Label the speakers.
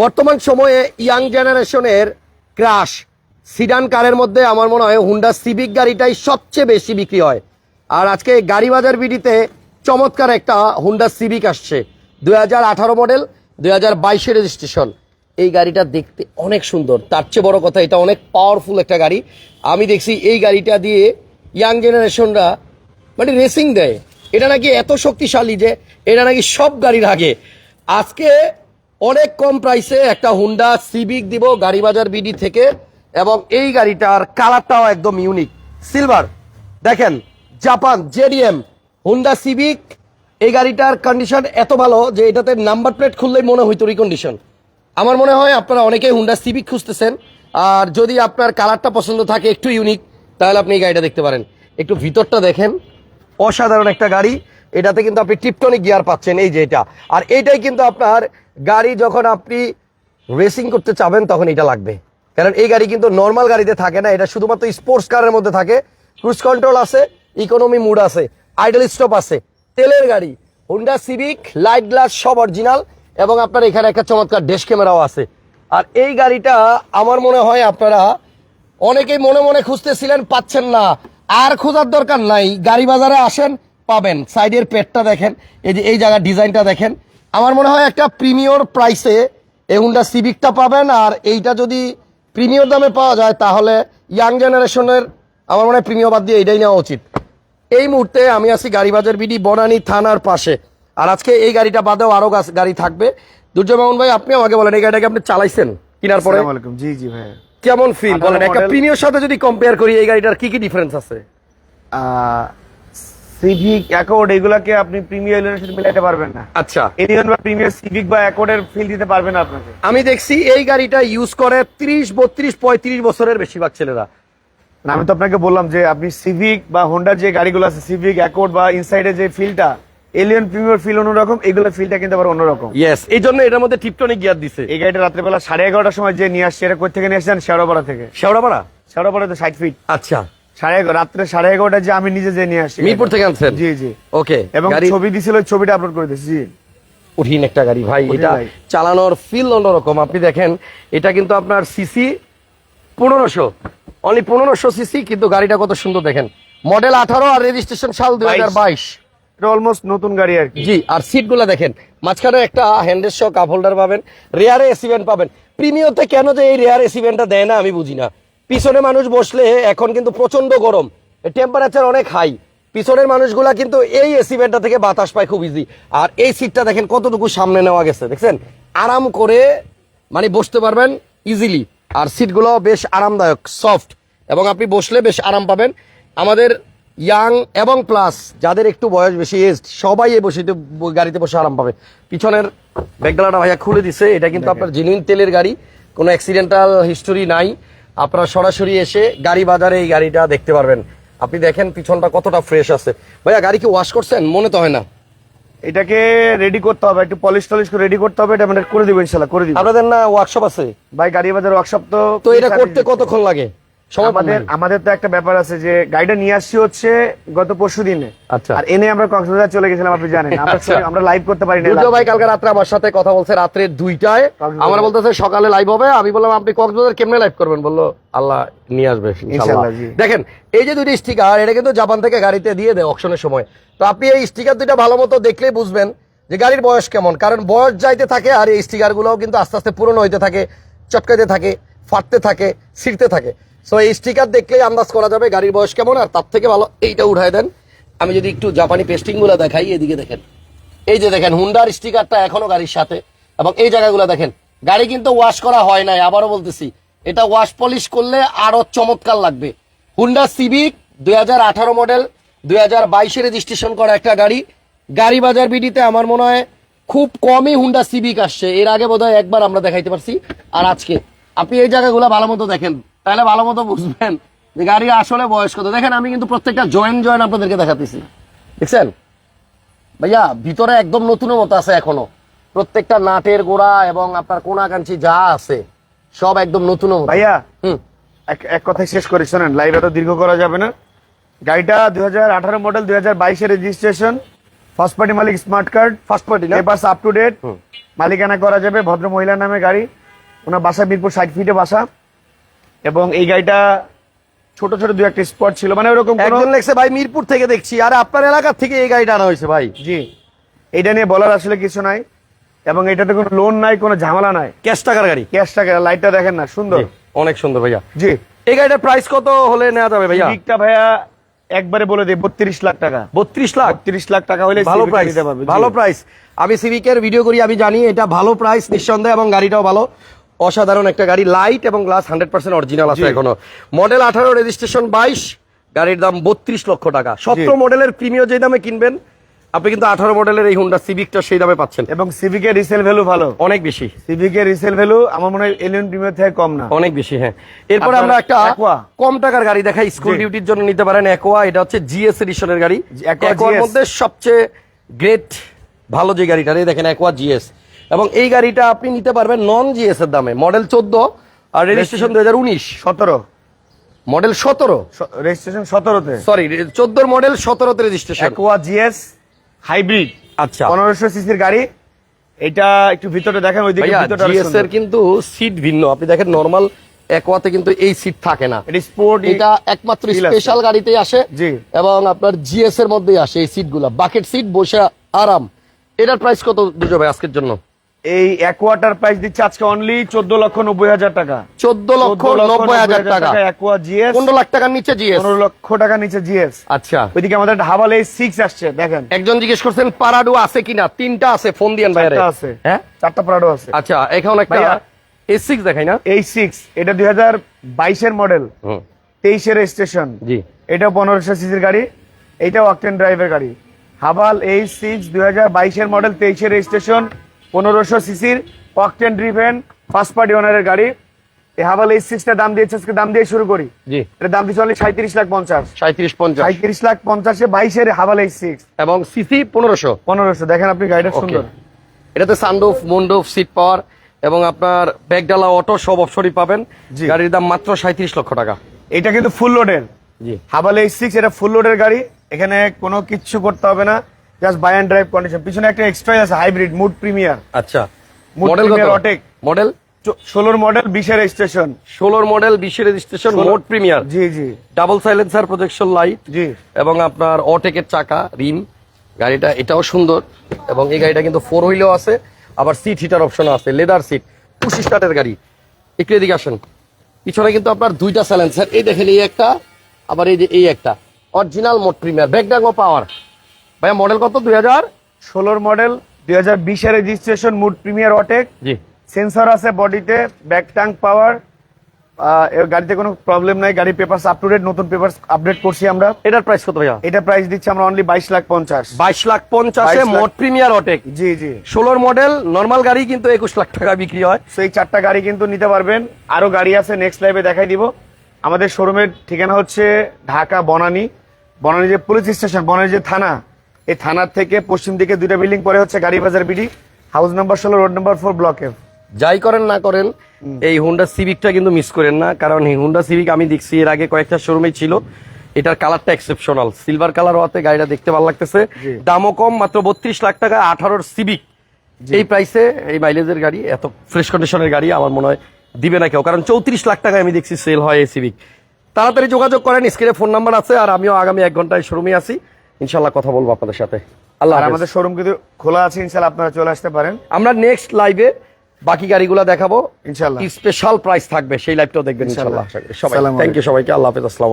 Speaker 1: বর্তমান সময়ে ইয়াং জেনারেশনের ক্রাশ। সিডান কারের মধ্যে আমার মনে হয় হুন্ডা সিভিক গাড়িটাই সবচেয়ে বেশি বিক্রি হয়। আর আজকে গাড়ি বাজার বিডিতে চমৎকার একটা হুন্ডা সিভিক আসছে। দুই মডেল, দুই হাজার রেজিস্ট্রেশন। এই গাড়িটা দেখতে অনেক সুন্দর। তার চেয়ে বড় কথা, এটা অনেক পাওয়ারফুল একটা গাড়ি। আমি দেখছি এই গাড়িটা দিয়ে ইয়াং জেনারেশনরা মানে রেসিং দেয়। এটা নাকি এত শক্তিশালী যে এটা নাকি সব গাড়ির আগে। আজকে অনেক কম প্রাইসে একটা হুন্ডা সিভিক দিব গাড়ি বাজার বিডি থেকে এবং এই গাড়িটার কালারটাও একদম ইউনিক সিলভার দেখেন জাপান জেডিএম হুন্ডা সিভিক এই গাড়িটার কন্ডিশন এত ভালো যে এটাতে নাম্বার প্লেট খুললেই মনে হইতো রিকন্ডিশন আমার মনে হয় আপনারা অনেকেই হুন্ডা সিভিক খুঁজতেছেন, আর যদি আপনার কালারটা পছন্দ থাকে একটু ইউনিক তাহলে আপনি এই গাড়িটা দেখতে পারেন। একটু ভিতরটা দেখেন, অসাধারণ একটা গাড়ি। এটাতে কিন্তু আপনি টিপটনিক গিয়ার পাচ্ছেন, এই যে এটা। আর এইটাই কিন্তু আপনার গাড়ি যখন আপনি রেসিং করতে চাবেন, তখন এটা লাগবে। কারণ এই গাড়ি কিন্তু নর্মাল গাড়িতে থাকে না, এটা শুধুমাত্র স্পোর্টস কারের মধ্যে থাকে। ক্রুজ কন্ট্রোল আছে ইকোনমি মুড আছে আইডল স্টপ আছে, তেলের গাড়ি হুন্ডা সিভিক লাইট গ্লাস সব অরিজিনাল এবং আপনার এখানে একটা চমৎকার ডেশ ক্যামেরাও আছে। আর এই গাড়িটা আমার মনে হয় আপনারা অনেকেই মনে মনে খুঁজতেছিলেন, পাচ্ছেন না। আর খোঁজার দরকার নাই, গাড়ি বাজারে আসেন, পাবেন। সাইডের পেটটা দেখেন, এই যে এই জায়গার ডিজাইনটা দেখেন। আমার মনে হয় একটা প্রিমিয়র প্রাইসে এই হুন্ডা সিভিকটা পাবেন আর এইটা যদি প্রিমিয়র দামে পাওয়া যায় তাহলে ইয়াং জেনারেশনের আমার মনে হয় প্রিমিয়র বাদ দিয়ে এটাই নেওয়া উচিত। এই মুহূর্তে আমি আছি গাড়িবাজার বিডি বনানী থানার পাশে। আর আজকে এই গাড়িটা বাদেও আরও গাছ- গাড়ি থাকবে। দুর্জয় মামুন ভাই আপনি আমাকে বলেন এই গাড়িটাকে আপনি চালাইছেন কেনার পরে?
Speaker 2: জি জি ভাই
Speaker 1: কেমন ফিল বলেন একটা প্রিমিয়র সাথে যদি কম্পেয়ার করি এই গাড়িটার কি কি ডিফারেন্স আছে?
Speaker 2: সিভিক অ্যাকর্ড এগুলাকে আপনি প্রিমিয়ার এলিয়নের সাথে মিলাইতে পারবেন না।
Speaker 1: আচ্ছা।
Speaker 2: এলিয়ন বা প্রিমিয়ার সিভিক বা অ্যাকর্ডের ফিল দিতে পারবেন না আপনাকে।
Speaker 1: আমি দেখছি এই গাড়িটা ইউজ করে ত্রিশ বত্রিশ পঁয়ত্রিশ বছরের বেশিরভাগ ছেলেরা।
Speaker 2: আমি তো আপনাকে বললাম যে আপনি সিভিক বা হোন্ডার যে গাড়িগুলো আছে সিভিক অ্যাকর্ড বা ইনসাইডের যে ফিলটা এলিয়ন প্রিমিয়ার ফিল অন্যরকম এগুলো ফিলটা কিন্তু আবার অন্যরকম।
Speaker 1: ইয়েস এই জন্য এটার মধ্যে টিপটনিক গিয়ার দিছে।
Speaker 2: এই গাড়িটা রাত্রেবেলা সাড়ে এগারোটার সময় যে নিয়ে আসছে এটা কোথা থেকে নিয়ে আসছেন? শেওড়াপাড়া থেকে।
Speaker 1: শেওড়াপাড়া?
Speaker 2: শেওড়াপাড়া তো ষাট ফিট
Speaker 1: আচ্ছা।
Speaker 2: সাড়ে রাত্রে সাড়ে এগারোটা যে আমি নিজে যে নিয়ে আসছি
Speaker 1: মিরপুর থেকে আনছেন?
Speaker 2: জি জি।
Speaker 1: ওকে
Speaker 2: এবং ছবি দিছিল ছবিটা আপলোড করে দিয়েছি জি।
Speaker 1: কঠিন একটা গাড়ি ভাই এটা চালানোর ফিল অন্যরকম। আপনি দেখেন এটা কিন্তু আপনার সিসি পনেরোশো অনলি পনেরোশো সিসি কিন্তু গাড়িটা কত সুন্দর দেখেন। মডেল আঠারো আর রেজিস্ট্রেশন সাল দুই হাজার বাইশ।
Speaker 2: অলমোস্ট নতুন গাড়ি আর
Speaker 1: জি আর সিটগুলা দেখেন মাঝখানে একটা হ্যান্ডেল শো কাপ হোল্ডার পাবেন রেয়ারে এসিভেন্ট পাবেন। প্রিমিয়তে কেন যে এই রেয়ার এসি ভ্যানটা দেয় না আমি বুঝি না। পিছনে মানুষ বসলে এখন কিন্তু প্রচণ্ড গরম। টেম্পারেচার অনেক হাই পিছনের মানুষগুলা কিন্তু এই এসি ভ্যানটা থেকে বাতাস পায় খুব ইজি আর এই সিটটা দেখেন কতটুকু সামনে নেওয়া গেছে দেখছেন? আরাম করে মানে বসতে পারবেন ইজিলি আর সিটগুলো বেশ আরামদায়ক সফট এবং আপনি বসলে বেশ আরাম পাবেন। আমাদের ইয়াং এবং প্লাস যাদের একটু বয়স বেশি এজ সবাই এই বসিতে গাড়িতে বসে আরাম পাবে। পিছনের ব্যাগডালাটা ভাইয়া খুলে দিছে। এটা কিন্তু আপনার জেনুইন তেলের গাড়ি। কোনো অ্যাক্সিডেন্টাল হিস্টোরি নাই। আপনারা সরাসরি এসে গাড়ি বাজারে এই গাড়িটা দেখতে পারবেন। আপনি দেখেন পিছনটা কতটা ফ্রেশ আছে। ভাইয়া গাড়ি কি ওয়াশ করছেন? মনে তো হয় না।
Speaker 2: এটাকে রেডি করতে হবে একটু পলিশ টলিশ করে রেডি করতে হবে এটা করে দিবেন ইনশাল্লাহ করে দিব।
Speaker 1: আপনাদের না ওয়ার্কশপ আছে?
Speaker 2: ভাই গাড়ি বাজার ওয়ার্কশপ তো
Speaker 1: তো এটা করতে কতক্ষণ লাগে?
Speaker 2: আমাদের আমাদের তো একটা ব্যাপার আছে যে গাড়িটা নিয়ে আসছি হচ্ছে গত পরশু দিনে।
Speaker 1: আচ্ছা।
Speaker 2: আর এনে আমরা কক্সবাজার চলে গেছিলাম আপনি জানেন। আমরা
Speaker 1: আচ্ছা।
Speaker 2: লাইভ করতে পারি না
Speaker 1: ভাই কালকে রাত্রে আমার সাথে কথা বলছে রাত্রে দুইটায়। আমার বলতেছে সকালে লাইভ হবে। আমি বললাম আপনি কক্সবাজার কেমনে লাইভ করবেন? বলল আল্লাহ নিয়ে আসবে। দেখেন এই যে দুইটা স্টিকার এটা কিন্তু জাপান থেকে গাড়িতে দিয়ে দেয় অকশনের সময়। তো আপনি এই স্টিকার দুইটা ভালো মতো দেখলেই বুঝবেন যে গাড়ির বয়স কেমন। কারণ বয়স যাইতে থাকে আর এই স্টিকার গুলোও কিন্তু আস্তে আস্তে পুরনো হইতে থাকে চটকাইতে থাকে ফাটতে থাকে ছিঁড়তে থাকে। সো এই স্টিকার দেখলেই আন্দাজ করা যাবে গাড়ির বয়স কেমন, আর তার থেকে ভালো এইটা উঠায় দেন। আমি যদি একটু জাপানি পেস্টিংগুলো দেখাই, এদিকে দেখেন। এই যে দেখেন হুন্ডার স্টিকারটা এখনও গাড়ির সাথে। এবং এই জায়গাগুলো দেখেন, গাড়ি কিন্তু ওয়াশ করা হয় নাই, আবারও বলতেছি। এটা ওয়াশ পলিশ করলে আরও চমৎকার লাগবে। হুন্ডা সিভিক দুই হাজার আঠারো মডেল দুই হাজার বাইশে রেজিস্ট্রেশন করা একটা গাড়ি। গাড়ি বাজার বিডিতে আমার মনে হয় খুব কমই হুন্ডা সিভিক আসছে। এর আগে বোধহয় একবার আমরা দেখাইতে পারছি। আর আজকে, আপনি এই জায়গাগুলো ভালো মতো দেখেন। তাহলে ভালো মতো বুঝবেন যে গাড়ি আসলে বয়স কত দেখেন আমি কিন্তু প্রত্যেকটা জয়েন জয়েন আপনাদেরকে দেখাতেছি। দেখছেন? ভাইয়া ভিতরে একদম নতুনের মতো আছে এখনও। প্রত্যেকটা নাটের গোড়া এবং আপনার কোনা কাঞ্চি যা আছে সব একদম নতুনের মতো।
Speaker 2: ভাইয়া
Speaker 1: হুম।
Speaker 2: এক এক কথায় শেষ করে শোনেন লাইভ এত দীর্ঘ করা যাবে না। গাড়িটা দুই হাজার আঠারো মডেল দুই হাজার রেজিস্ট্রেশন ফার্স্ট পার্টি মালিক স্মার্ট কার্ড
Speaker 1: ফার্স্ট পার্টি না?
Speaker 2: আপ টু ডেট মালিকানা করা যাবে ভদ্র মহিলার নামে গাড়ি। ওনার বাসা মিরপুর ষাট ফিটে বাসা। এবং এই গাড়িটা ছোট ছোট দু একটা স্পট ছিল। মানে ওরকম
Speaker 1: একজন লেখছে ভাই মিরপুর থেকে দেখছি আর আপনার এলাকা থেকে এই গাড়িটা আনা হয়েছে ভাই।
Speaker 2: জি। এটা নিয়ে বলার আসলে কিছু নাই। এবং এটাতে কোনো লোন নাই কোনো ঝামেলা নাই।
Speaker 1: ক্যাশ টাকার গাড়ি?
Speaker 2: ক্যাশ টাকা লাইটটা দেখেন না সুন্দর।
Speaker 1: অনেক সুন্দর ভাইয়া।
Speaker 2: জি।
Speaker 1: এই গাড়িটার প্রাইস কত হলে নেওয়া যাবে ভাইয়া?
Speaker 2: সিভিকটা ভাইয়া একবারে বলে দিই বত্রিশ লাখ টাকা।
Speaker 1: বত্রিশ লাখ?
Speaker 2: বত্রিশ লাখ টাকা হলে
Speaker 1: ভালো প্রাইস
Speaker 2: নিতে পারবে,
Speaker 1: ভালো প্রাইস আমি সিভিকের ভিডিও করি আমি জানি এটা ভালো প্রাইস নিঃসন্দেহে এবং গাড়িটাও ভালো। অসাধারণ একটা গাড়ি লাইট এবং গ্লাস হান্ড্রেড পার্সেন্ট অরিজিনাল আছে এখনও। মডেল আঠারো রেজিস্ট্রেশন বাইশ গাড়ির দাম বত্রিশ লক্ষ টাকা। সতেরো মডেলের প্রিমিয় যে দামে কিনবেন আপনি কিন্তু আঠারো মডেলের এই হুন্ডা সিভিকটা সেই দামে পাচ্ছেন।
Speaker 2: এবং সিভিকের রিসেল ভ্যালু ভালো?
Speaker 1: অনেক বেশি।
Speaker 2: সিভিকের রিসেল ভ্যালু আমার মনে হয় এলিয়ন প্রিমিয়ার থেকে কম না।
Speaker 1: অনেক বেশি হ্যাঁ। এরপরে আমরা একটা
Speaker 2: Aqua?
Speaker 1: কম টাকার গাড়ি দেখাই স্কুল ডিউটির জন্য নিতে পারেন একোয়া এটা হচ্ছে জিএস এডিশনের গাড়ি।
Speaker 2: GS
Speaker 1: মধ্যে সবচেয়ে গ্রেট ভালো যে গাড়িটা দেখেন একোয়া জিএস এবং এই গাড়িটা আপনি নিতে পারবেন নন জিএস এর দামে। মডেল চোদ্দ আর রেজিস্ট্রেশন দুই হাজার উনিশ।
Speaker 2: সতেরো।
Speaker 1: মডেল সতেরো?
Speaker 2: রেজিস্ট্রেশন সতেরোতে।
Speaker 1: সরি চোদ্দোর মডেল সতেরোতে রেজিস্ট্রেশন
Speaker 2: জিএস হাইব্রিড
Speaker 1: আচ্ছা।
Speaker 2: পনেরোশো সিসির গাড়ি। এটা একটু ভিতরে দেখেন ওইদিকে
Speaker 1: ভাইয়া
Speaker 2: ভিতরটা
Speaker 1: জিএস এর কিন্তু সিট ভিন্ন। আপনি দেখেন নর্মাল একোয়াতে কিন্তু এই সিট থাকে না।
Speaker 2: এটা স্পোর্ট
Speaker 1: এটা একমাত্র স্পেশাল গাড়িতেই আসে
Speaker 2: জি।
Speaker 1: এবং আপনার জিএস এর মধ্যেই আসে এই সিটগুলো বাকেট সিট বসে আরাম। এটার প্রাইস কত দুটো ভাই আজকের জন্য?
Speaker 2: এই অ্যাকোয়াটার প্রাইস দিচ্ছে আজকে অনলি চোদ্দ লক্ষ নব্বই হাজার টাকা।
Speaker 1: চোদ্দ লক্ষ
Speaker 2: 14
Speaker 1: নব্বই হাজার টাকা।
Speaker 2: অ্যাকোয়া জিএস
Speaker 1: পনেরো লাখ টাকার নিচে জিএস
Speaker 2: পনেরো লক্ষ টাকা নিচে জিএস
Speaker 1: আচ্ছা।
Speaker 2: ওইদিকে আমাদের এই সিক্স আসছে দেখেন।
Speaker 1: একজন জিজ্ঞেস করছেন পারাডু আছে কিনা? তিনটা আছে ফোন দিয়েন ভাইয়ারে
Speaker 2: আছে।
Speaker 1: হ্যাঁ?
Speaker 2: চারটা প্রাডো আছে।
Speaker 1: আচ্ছা এখন একটা
Speaker 2: ভাইয়া।
Speaker 1: এ সিক্স দেখাই না?
Speaker 2: এই সিক্স এটা দুই হাজার বাইশের মডেল তেইশের স্টেশন
Speaker 1: জি।
Speaker 2: এটা পনেরোশো সিসির গাড়ি এইটাও অকটেন ড্রাইভের গাড়ি। হাভাল এই সিক্স দুই হাজার বাইশের মডেল তেইশের রেজিস্ট্রেশন পনেরোশো সিসির অকটেন ড্রিভেন ফার্স্ট পার্টি ওনারের গাড়ি। এই হাভাল এই সিক্সটা দাম দিয়েছে আজকে দাম দিয়ে শুরু করি।
Speaker 1: জি।
Speaker 2: এটা দাম দিচ্ছে অনলি সাঁত্রিশ লাখ পঞ্চাশ।
Speaker 1: সাঁত্রিশ পঞ্চাশ।
Speaker 2: সাঁত্রিশ লাখ পঞ্চাশে বাইশের হাভাল এই সিক্স
Speaker 1: এবং সিসি পনেরোশো।
Speaker 2: পনেরোশো দেখেন আপনি গাড়িটা সুন্দর।
Speaker 1: এটাতে সানরুফ মন্ডুফ সিট পাওয়ার এবং আপনার ব্যাগডালা অটো সব অপশনই পাবেন। গাড়ির দাম মাত্র সাঁত্রিশ লক্ষ টাকা।
Speaker 2: এটা কিন্তু ফুল লোডের
Speaker 1: জি।
Speaker 2: হাভাল এই সিক্স এটা ফুল লোডের গাড়ি। এখানে কোনো কিচ্ছু করতে হবে না। Just buy and drive condition পিছনে একটা এক্সট্রা আছে হাইব্রিড মুড প্রিমিয়ার
Speaker 1: আচ্ছা। মডেল কত?
Speaker 2: Autotech।
Speaker 1: মডেল
Speaker 2: ষোলোর মডেল বিশের স্টেশন
Speaker 1: ষোলোর মডেল বিশের রেজিস্ট্রেশন মোড প্রিমিয়ার
Speaker 2: জি জি।
Speaker 1: ডাবল সাইলেন্সার প্রজেকশন লাইট
Speaker 2: জি।
Speaker 1: এবং আপনার অটেকের চাকা রিম গাড়িটা এটাও সুন্দর এবং এই গাড়িটা কিন্তু ফোর হুইলও আছে। আবার সিট হিটার অপশন আছে লেদার সিট পুশ স্টার্টের গাড়ি। একটু এদিকে আসেন। পিছনে কিন্তু আপনার দুইটা সাইলেন্সার এই দেখেন এই একটা আবার এই যে এই একটা। অরিজিনাল মোড প্রিমিয়ার ব্যাকডাঙ্গো পাওয়ার ভাইয়া মডেল কত? দুই হাজার?
Speaker 2: ষোলোর মডেল দুই হাজার বিশের রেজিস্ট্রেশন মুড প্রিমিয়ার অটেক।
Speaker 1: জি।
Speaker 2: সেন্সর আছে বডিতে ব্যাক ট্যাঙ্ক পাওয়ার গাড়িতে কোনো প্রবলেম নাই গাড়ি পেপার আপ টু ডেট নতুন পেপার আপডেট করছি আমরা।
Speaker 1: এটার প্রাইস কত ভাইয়া?
Speaker 2: এটা প্রাইস দিচ্ছি আমরা অনলি বাইশ লাখ পঞ্চাশ।
Speaker 1: বাইশ লাখ পঞ্চাশে
Speaker 2: 22
Speaker 1: মোড প্রিমিয়ার অটেক।
Speaker 2: জি জি।
Speaker 1: ষোলোর মডেল নর্মাল গাড়ি কিন্তু একুশ লাখ টাকা বিক্রি হয়।
Speaker 2: এই চারটা গাড়ি কিন্তু নিতে পারবেন। আরও গাড়ি আছে নেক্সট লাইভে দেখাই দিব। আমাদের শোরুমের ঠিকানা হচ্ছে ঢাকা বনানী। বনানী যে পুলিশ স্টেশন বনানী যে থানা এই থানার থেকে পশ্চিম দিকে দুইটা বিল্ডিং পরে হচ্ছে গাড়ি বাজার বিডি হাউস নাম্বার ষোলো রোড নাম্বার ফোর ব্লকে
Speaker 1: যাই করেন না করেন এই হুন্ডা সিভিকটা কিন্তু মিস করেন না কারণ এই হুন্ডা সিভিক আমি দেখছি এর আগে কয়েকটা শোরুমে ছিল এটার কালারটা এক্সেপশনাল সিলভার কালার হওয়াতে গাড়িটা দেখতে ভালো লাগতেছে। দামও কম মাত্র বত্রিশ লাখ টাকা আঠারোর সিভিক এই প্রাইসে এই মাইলেজের গাড়ি এত ফ্রেশ কন্ডিশনের গাড়ি আমার মনে হয় দিবে না কেউ কারণ চৌত্রিশ লাখ টাকায় আমি দেখছি সেল হয় এই সিভিক তাড়াতাড়ি যোগাযোগ করেন স্ক্রিনে ফোন নাম্বার আছে আর আমিও আগামী এক ঘন্টায় শোরুমে আছি। ইনশাল্লাহ কথা বলব আপনাদের সাথে। আল্লাহ
Speaker 2: আর আমাদের শোরুম কিন্তু খোলা আছে ইনশাল্লাহ আপনারা চলে আসতে পারেন।
Speaker 1: আমরা নেক্সট লাইভে বাকি গাড়িগুলো দেখাবো।
Speaker 2: ইনশাল্লাহ
Speaker 1: স্পেশাল প্রাইস থাকবে সেই লাইভটাও দেখবেন
Speaker 2: ইনশাল্লাহ।
Speaker 1: সবাই থ্যাংক ইউ সবাইকে আল্লাহ হাফেজ আসসালাম